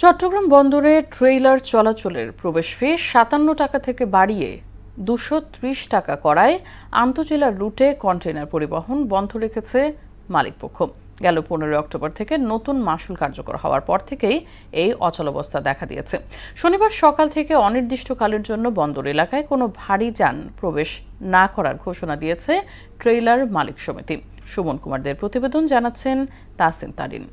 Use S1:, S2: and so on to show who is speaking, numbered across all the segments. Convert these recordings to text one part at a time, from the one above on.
S1: চট্টগ্রাম বন্দরে ট্রেইলার চলাচলের প্রবেশ ফি সাতান্ন টাকা থেকে বাড়িয়ে দুশো ত্রিশ টাকা করায় আন্তজেলা রুটে কন্টেনার পরিবহন বন্ধ রেখেছে মালিকপক্ষ। গেল পনেরোই অক্টোবর থেকে নতুন মাসুল কার্যকর হওয়ার পর থেকেই এই অচলাবস্থা দেখা দিয়েছে। শনিবার সকাল থেকে অনির্দিষ্টকালের জন্য বন্দর এলাকায় কোনো ভারী যান প্রবেশ না করার ঘোষণা দিয়েছে ট্রেইলার মালিক সমিতি। সুমন কুমারদের প্রতিবেদন জানাচ্ছেন Tasin Tarin.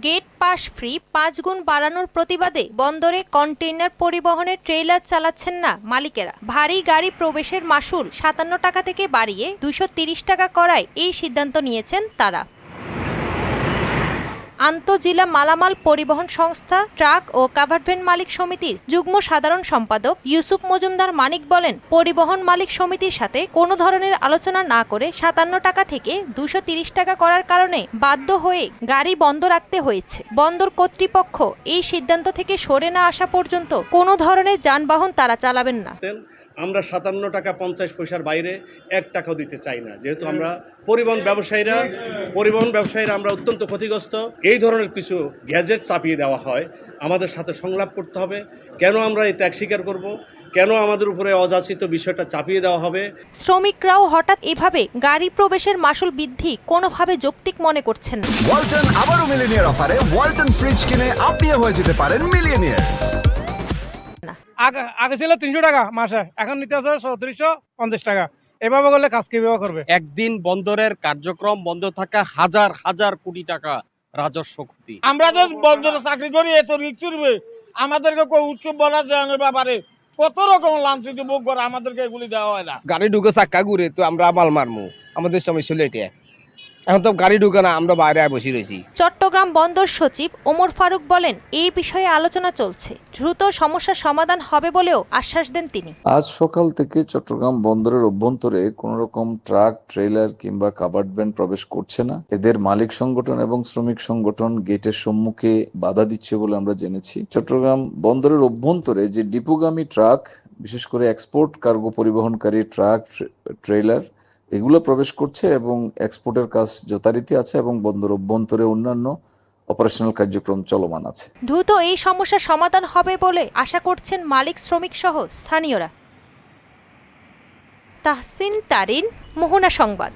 S2: Gate pass free পাঁচ গুণ বাড়ানোর প্রতিবাদে বন্দরে কন্টেইনার পরিবহনের ট্রেইলার চালাচ্ছেন না মালিকেরা। ভারী গাড়ি প্রবেশের মাসুল সাতান্ন টাকা থেকে বাড়িয়ে দুশো টাকা করায় এই সিদ্ধান্ত নিয়েছেন তারা। আন্তজেলা মালামাল পরিবহন সংস্থা, ট্রাক ও কাভারভ্যান মালিক সমিতির যুগ্ম সাধারণ সম্পাদক ইউসুফ মজুমদার মানিক বলেন, পরিবহন মালিক সমিতির সাথে কোনো ধরনের আলোচনা না করে সাতান্ন টাকা থেকে দুশো টাকা করার কারণে বাধ্য হয়ে গাড়ি বন্ধ রাখতে হয়েছে। বন্দর কর্তৃপক্ষ এই সিদ্ধান্ত থেকে সরে না আসা পর্যন্ত কোনো ধরনের যানবাহন তারা চালাবেন না।
S3: আমরা সাতান্ন টাকা পঞ্চাশ পয়সার বাইরে এক টাকাও দিতে চাই না। যেহেতু আমরা পরিবহন ব্যবসায়ীরা পরিবহন ব্যবসায়ীরা আমরা অত্যন্ত ক্ষতিগ্রস্ত। এই ধরনের কিছু গ্যাজেট চাপিয়ে দেওয়া হয়। আমাদের সাথে সংলাপ করতে হবে। কেন আমরা এই ত্যাগ স্বীকার করব? কেন আমাদের উপরে অযাচিত বিষয়টা চাপিয়ে দেওয়া হবে?
S2: শ্রমিকরাও হঠাৎ এভাবে গাড়ি প্রবেশের মাসুল বৃদ্ধি কোনোভাবে যৌক্তিক মনে করছেন না।
S4: ওয়ালটন আবারও মিলিনিয়ার অফারে ওয়ালটন ফ্রিজ কিনে আপনিও হয়ে যেতে পারেন মিলিয়নিয়ার।
S5: আগে আগে ছিল তিনশো টাকা মাসে এখন নিতে আছে চৌত্রিশশো পঞ্চাশ টাকা। এভাবে করলে কাজ কীভাবে করবে।
S6: একদিন বন্দরের কার্যক্রম বন্ধ থাকা হাজার হাজার কোটি টাকা রাজস্ব ক্ষতি।
S7: আমরা যে বন্দরে চাকরি করি এত রিক্স চুরবে আমাদেরকে કોઈ উৎসব বলা যায় না ব্যাপারে। কত রকম লাঞ্ছিত ভোগ করে আমাদেরকে এগুলি দেওয়া হয় না।
S8: গাড়ি ঢুকে চাক্কা ঘুরে তো আমরা মাল মারমু। আমাদের সময় হলো এটা এখন তো গাড়ি ঢুকে না আমরা বাইরে বসে রয়েছি।
S2: চট্টগ্রাম বন্দর সচিব ওমর ফারুক বলেন এই বিষয়ে আলোচনা চলছে। দ্রুত সমস্যার সমাধান হবে বলেও আশ্বাস দেন তিনি।
S9: আজ সকাল থেকে চট্টগ্রাম বন্দরের অভ্যন্তরে কোনো রকম ট্রাক ট্রেলার কিংবা কাভার্ড ভ্যান প্রবেশ করছে না। এদের মালিক সংগঠন এবং শ্রমিক সংগঠন গেটের সম্মুখে বাধা দিচ্ছে বলে আমরা জেনেছি। চট্টগ্রাম বন্দরের অভ্যন্তরে যে ডিপোগামী ট্রাক বিশেষ করে এক্সপোর্ট কার্গো পরিবহনকারী ট্রাক ট্রেলার এগুলো প্রবেশ করছে এবং এক্সপোর্টের কাজ যথারীতি আছে এবং বন্দর অভ্যন্তরে অন্যান্য অপারেশনাল কার্যক্রম চলমান আছে।
S2: দ্রুত এই সমস্যা সমাধান হবে বলে আশা করছেন মালিক শ্রমিক সহ স্থানীয়রা। তাহসিন তারিন, মোহনা সংবাদ।